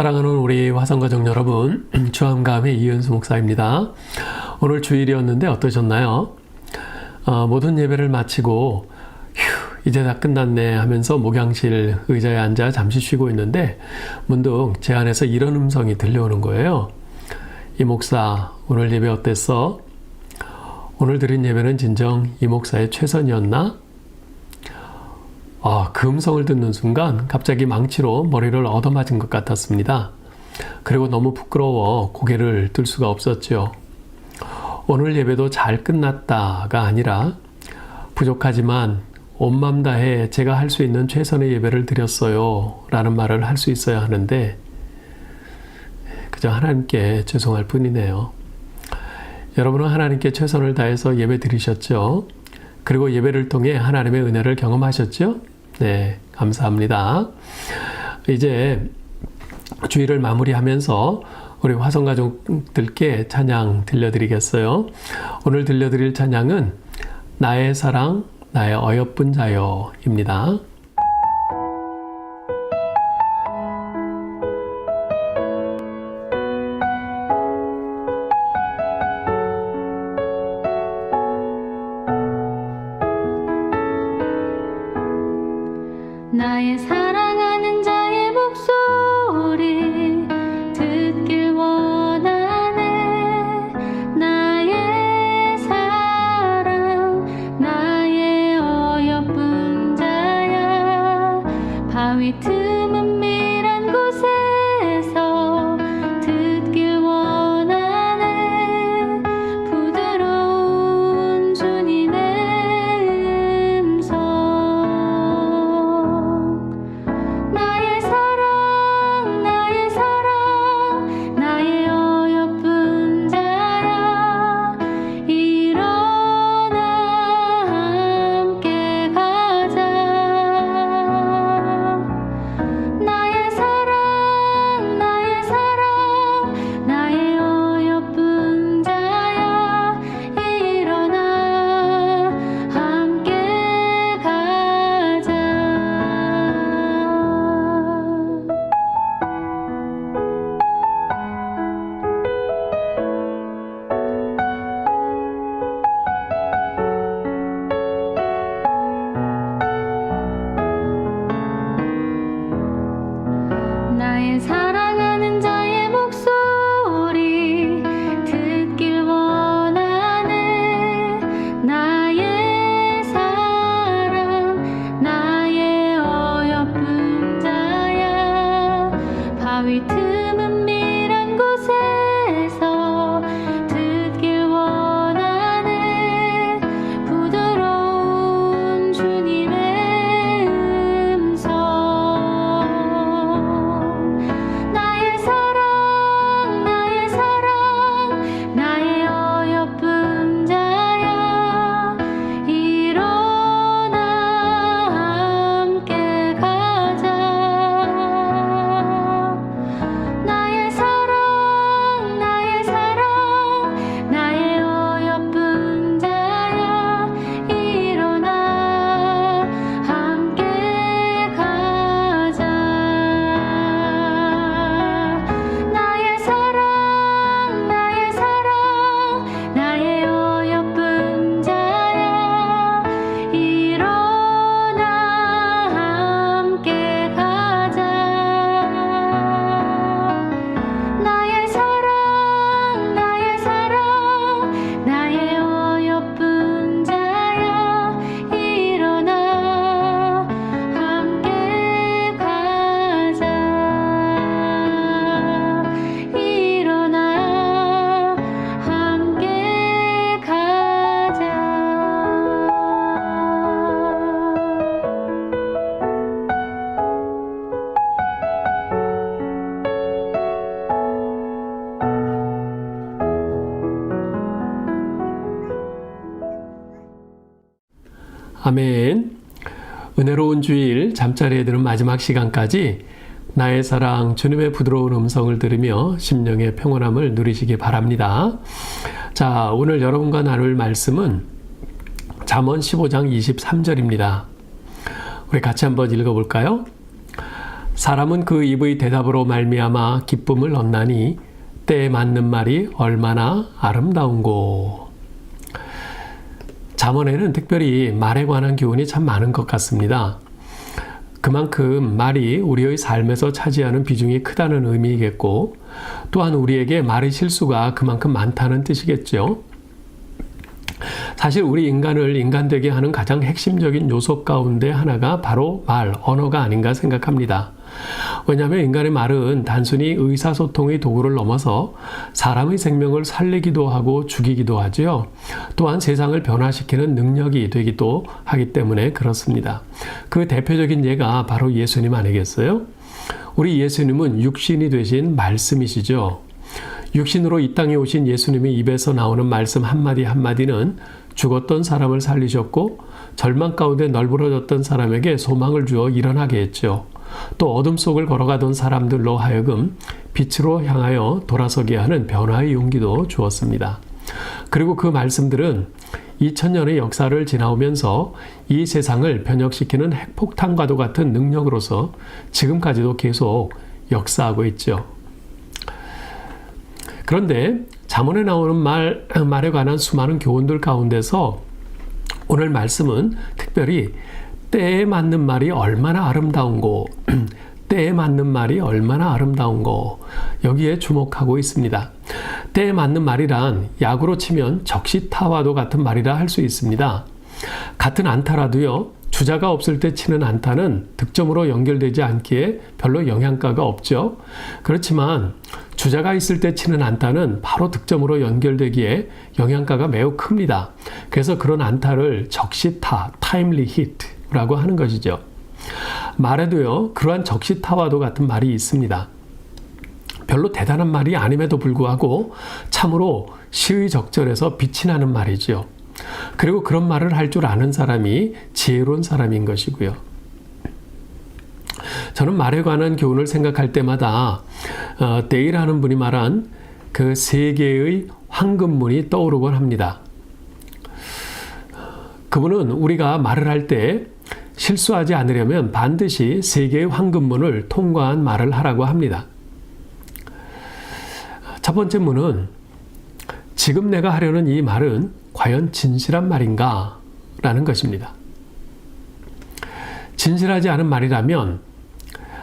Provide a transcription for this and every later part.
사랑하는 우리 화성가족 여러분, 주함감의 이은수 목사입니다. 오늘 주일이었는데 어떠셨나요? 어, 모든 예배를 마치고 휴, 이제 다 끝났네 하면서 목양실 의자에 앉아 잠시 쉬고 있는데 문득 제 안에서 이런 음성이 들려오는 거예요. 이 목사, 오늘 예배 어땠어? 오늘 드린 예배는 진정 이 목사의 최선이었나? 아, 그 음성을 듣는 순간 갑자기 망치로 머리를 얻어맞은 것 같았습니다. 그리고 너무 부끄러워 고개를 들 수가 없었죠. 오늘 예배도 잘 끝났다가 아니라 부족하지만 온맘 다해 제가 할 수 있는 최선의 예배를 드렸어요. 라는 말을 할 수 있어야 하는데 그저 하나님께 죄송할 뿐이네요. 여러분은 하나님께 최선을 다해서 예배 드리셨죠? 그리고 예배를 통해 하나님의 은혜를 경험하셨죠? 네, 감사합니다. 이제 주일을 마무리하면서 우리 화성 가족들께 찬양 들려드리겠어요. 오늘 들려드릴 찬양은 나의 사랑, 나의 어여쁜 자여입니다. 나의 사 아멘. 은혜로운 주일 잠자리에 드는 마지막 시간까지 나의 사랑 주님의 부드러운 음성을 들으며 심령의 평온함을 누리시기 바랍니다. 자, 오늘 여러분과 나눌 말씀은 잠언 15장 23절입니다. 우리 같이 한번 읽어 볼까요? 사람은 그 입의 대답으로 말미암아 기쁨을 얻나니 때에 맞는 말이 얼마나 아름다운고. 잠언에는 특별히 말에 관한 교훈이 참 많은 것 같습니다. 그만큼 말이 우리의 삶에서 차지하는 비중이 크다는 의미이겠고, 또한 우리에게 말의 실수가 그만큼 많다는 뜻이겠죠. 사실 우리 인간을 인간되게 하는 가장 핵심적인 요소 가운데 하나가 바로 말, 언어가 아닌가 생각합니다. 왜냐하면 인간의 말은 단순히 의사소통의 도구를 넘어서 사람의 생명을 살리기도 하고 죽이기도 하지요. 또한 세상을 변화시키는 능력이 되기도 하기 때문에 그렇습니다. 그 대표적인 예가 바로 예수님 아니겠어요? 우리 예수님은 육신이 되신 말씀이시죠. 육신으로 이 땅에 오신 예수님의 입에서 나오는 말씀 한마디 한마디는 죽었던 사람을 살리셨고 절망 가운데 널브러졌던 사람에게 소망을 주어 일어나게 했죠. 또 어둠 속을 걸어가던 사람들로 하여금 빛으로 향하여 돌아서게 하는 변화의 용기도 주었습니다. 그리고 그 말씀들은 2000년의 역사를 지나오면서 이 세상을 변혁시키는 핵폭탄과도 같은 능력으로서 지금까지도 계속 역사하고 있죠. 그런데 잠언에 나오는 말, 말에 관한 수많은 교훈들 가운데서 오늘 말씀은 특별히 때에 맞는 말이 얼마나 아름다운고, 때에 맞는 말이 얼마나 아름다운고, 여기에 주목하고 있습니다. 때에 맞는 말이란 야구로 치면 적시타와도 같은 말이라 할 수 있습니다. 같은 안타라도요, 주자가 없을 때 치는 안타는 득점으로 연결되지 않기에 별로 영향가가 없죠. 그렇지만 주자가 있을 때 치는 안타는 바로 득점으로 연결되기에 영향가가 매우 큽니다. 그래서 그런 안타를 적시타, 타임리 히트 라고 하는 것이죠. 말에도요, 그러한 적시타와도 같은 말이 있습니다. 별로 대단한 말이 아님에도 불구하고 참으로 시의적절해서 빛이 나는 말이지요. 그리고 그런 말을 할 줄 아는 사람이 지혜로운 사람인 것이고요. 저는 말에 관한 교훈을 생각할 때마다 어, 데이라는 분이 말한 그 세 개의 황금문이 떠오르곤 합니다. 그분은 우리가 말을 할때 실수하지 않으려면 반드시 세 개의 황금문을 통과한 말을 하라고 합니다. 첫 번째 문은 지금 내가 하려는 이 말은 과연 진실한 말인가? 라는 것입니다. 진실하지 않은 말이라면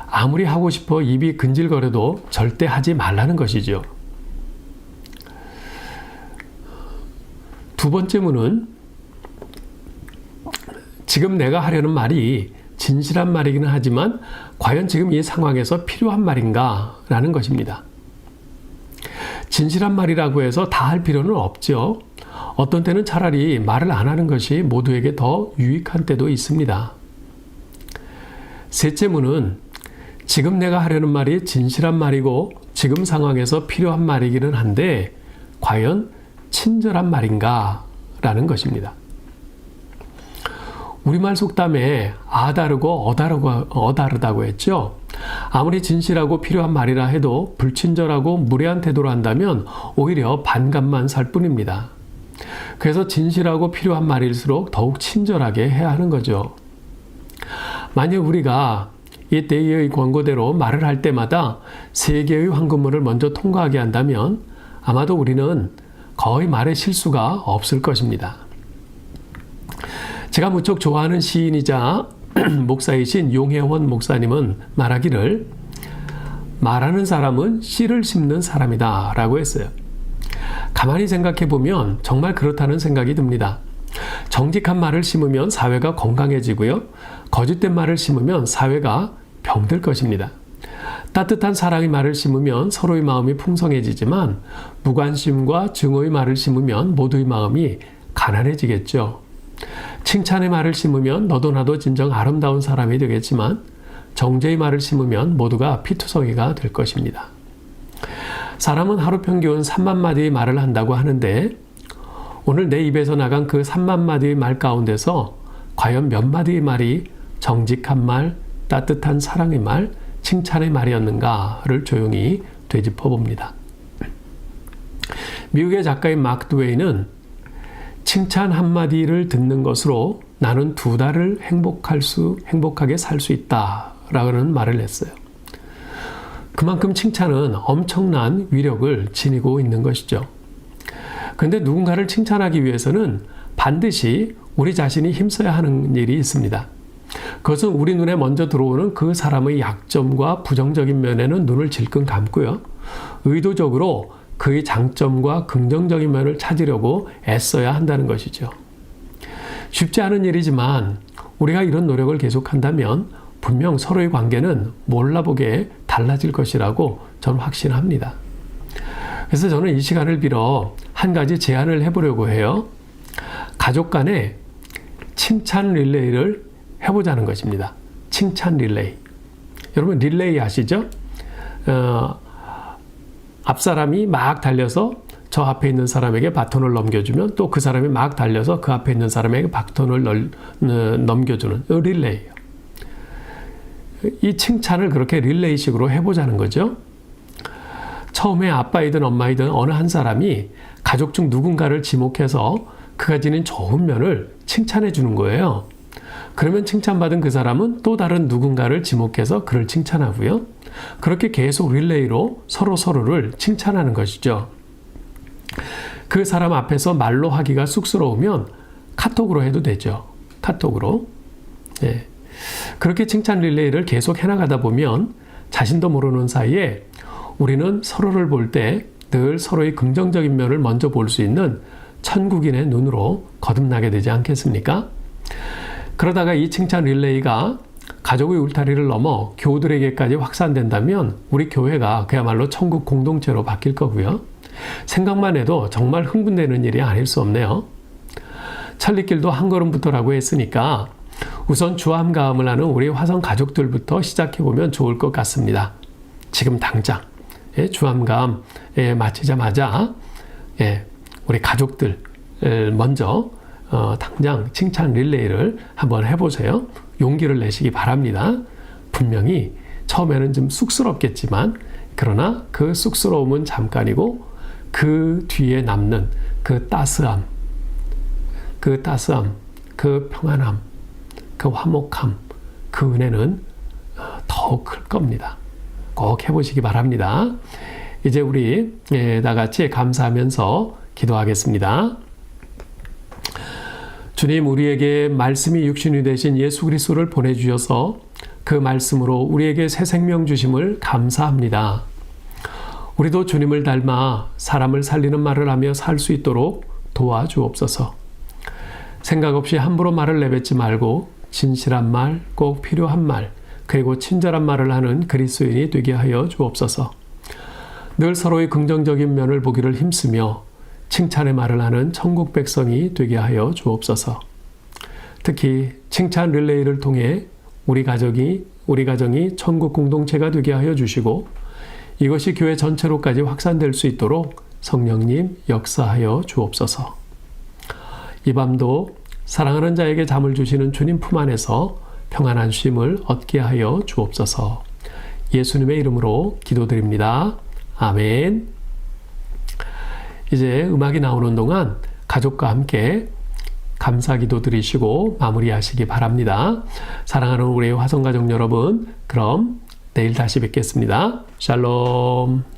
아무리 하고 싶어 입이 근질거려도 절대 하지 말라는 것이죠. 두 번째 문은 지금 내가 하려는 말이 진실한 말이기는 하지만 과연 지금 이 상황에서 필요한 말인가? 라는 것입니다. 진실한 말이라고 해서 다 할 필요는 없죠. 어떤 때는 차라리 말을 안 하는 것이 모두에게 더 유익한 때도 있습니다. 셋째 문은 지금 내가 하려는 말이 진실한 말이고 지금 상황에서 필요한 말이기는 한데 과연 친절한 말인가? 라는 것입니다. 우리말 속담에 아 다르고 어 다르고 어 다르다고 했죠. 아무리 진실하고 필요한 말이라 해도 불친절하고 무례한 태도로 한다면 오히려 반감만 살 뿐입니다. 그래서 진실하고 필요한 말일수록 더욱 친절하게 해야 하는 거죠. 만약 우리가 이 데이의 권고대로 말을 할 때마다 세 개의 황금문을 먼저 통과하게 한다면 아마도 우리는 거의 말의 실수가 없을 것입니다. 제가 무척 좋아하는 시인이자 목사이신 용혜원 목사님은 말하기를 말하는 사람은 씨를 심는 사람이다 라고 했어요. 가만히 생각해 보면 정말 그렇다는 생각이 듭니다. 정직한 말을 심으면 사회가 건강해지고요. 거짓된 말을 심으면 사회가 병들 것입니다. 따뜻한 사랑의 말을 심으면 서로의 마음이 풍성해지지만 무관심과 증오의 말을 심으면 모두의 마음이 가난해지겠죠. 칭찬의 말을 심으면 너도 나도 진정 아름다운 사람이 되겠지만 정죄의 말을 심으면 모두가 피투성이가 될 것입니다. 사람은 하루 평균 3만 마디의 말을 한다고 하는데 오늘 내 입에서 나간 그 3만 마디의 말 가운데서 과연 몇 마디의 말이 정직한 말, 따뜻한 사랑의 말, 칭찬의 말이었는가를 조용히 되짚어 봅니다. 미국의 작가인 마크 드웨이는 칭찬 한마디를 듣는 것으로 나는 두 달을 행복할 수, 행복하게 살 수 있다. 라는 말을 했어요. 그만큼 칭찬은 엄청난 위력을 지니고 있는 것이죠. 그런데 누군가를 칭찬하기 위해서는 반드시 우리 자신이 힘써야 하는 일이 있습니다. 그것은 우리 눈에 먼저 들어오는 그 사람의 약점과 부정적인 면에는 눈을 질끈 감고요. 의도적으로 그의 장점과 긍정적인 면을 찾으려고 애써야 한다는 것이죠. 쉽지 않은 일이지만 우리가 이런 노력을 계속한다면 분명 서로의 관계는 몰라보게 달라질 것이라고 저는 확신합니다. 그래서 저는 이 시간을 빌어 한 가지 제안을 해보려고 해요. 가족 간에 칭찬 릴레이를 해보자는 것입니다. 칭찬 릴레이. 여러분 릴레이 아시죠? 어, 앞 사람이 막 달려서 저 앞에 있는 사람에게 바톤을 넘겨주면 또 그 사람이 막 달려서 그 앞에 있는 사람에게 바톤을 널- 어, 넘겨주는 릴레이예요. 이 칭찬을 그렇게 릴레이식으로 해보자는 거죠. 처음에 아빠이든 엄마이든 어느 한 사람이 가족 중 누군가를 지목해서 그가 지닌 좋은 면을 칭찬해 주는 거예요. 그러면 칭찬받은 그 사람은 또 다른 누군가를 지목해서 그를 칭찬하고요. 그렇게 계속 릴레이로 서로 서로를 칭찬하는 것이죠. 그 사람 앞에서 말로 하기가 쑥스러우면 카톡으로 해도 되죠. 카톡으로. 예. 그렇게 칭찬 릴레이를 계속 해나가다 보면 자신도 모르는 사이에 우리는 서로를 볼 때 늘 서로의 긍정적인 면을 먼저 볼 수 있는 천국인의 눈으로 거듭나게 되지 않겠습니까? 그러다가 이 칭찬 릴레이가 가족의 울타리를 넘어 교우들에게까지 확산된다면 우리 교회가 그야말로 천국 공동체로 바뀔 거고요. 생각만 해도 정말 흥분되는 일이 아닐 수 없네요. 천리길도 한 걸음부터라고 했으니까 우선 주암가음을 하는 우리 화성 가족들부터 시작해 보면 좋을 것 같습니다. 지금 당장 예, 주암가음 예, 마치자마자 예, 우리 가족들 을 먼저 어, 당장 칭찬 릴레이를 한번 해보세요. 용기를 내시기 바랍니다. 분명히 처음에는 좀 쑥스럽겠지만 그러나 그 쑥스러움은 잠깐이고 그 뒤에 남는 그 따스함, 그 따스함, 그 평안함, 그 화목함, 그 은혜는 어, 더욱 클 겁니다. 꼭 해보시기 바랍니다. 이제 우리 예, 다 같이 감사하면서 기도하겠습니다. 주님 우리에게 말씀이 육신이 되신 예수 그리스도를 보내주셔서 그 말씀으로 우리에게 새 생명 주심을 감사합니다. 우리도 주님을 닮아 사람을 살리는 말을 하며 살 수 있도록 도와주옵소서. 생각 없이 함부로 말을 내뱉지 말고 진실한 말, 꼭 필요한 말, 그리고 친절한 말을 하는 그리스도인이 되게 하여 주옵소서. 늘 서로의 긍정적인 면을 보기를 힘쓰며 칭찬의 말을 하는 천국 백성이 되게 하여 주옵소서. 특히 칭찬 릴레이를 통해 우리 가족이 우리 가정이 천국 공동체가 되게 하여 주시고 이것이 교회 전체로까지 확산될 수 있도록 성령님 역사하여 주옵소서. 이 밤도 사랑하는 자에게 잠을 주시는 주님 품 안에서 평안한 쉼을 얻게 하여 주옵소서. 예수님의 이름으로 기도드립니다. 아멘. 이제 음악이 나오는 동안 가족과 함께 감사 기도 드리시고 마무리하시기 바랍니다. 사랑하는 우리 화성가족 여러분, 그럼 내일 다시 뵙겠습니다. 샬롬.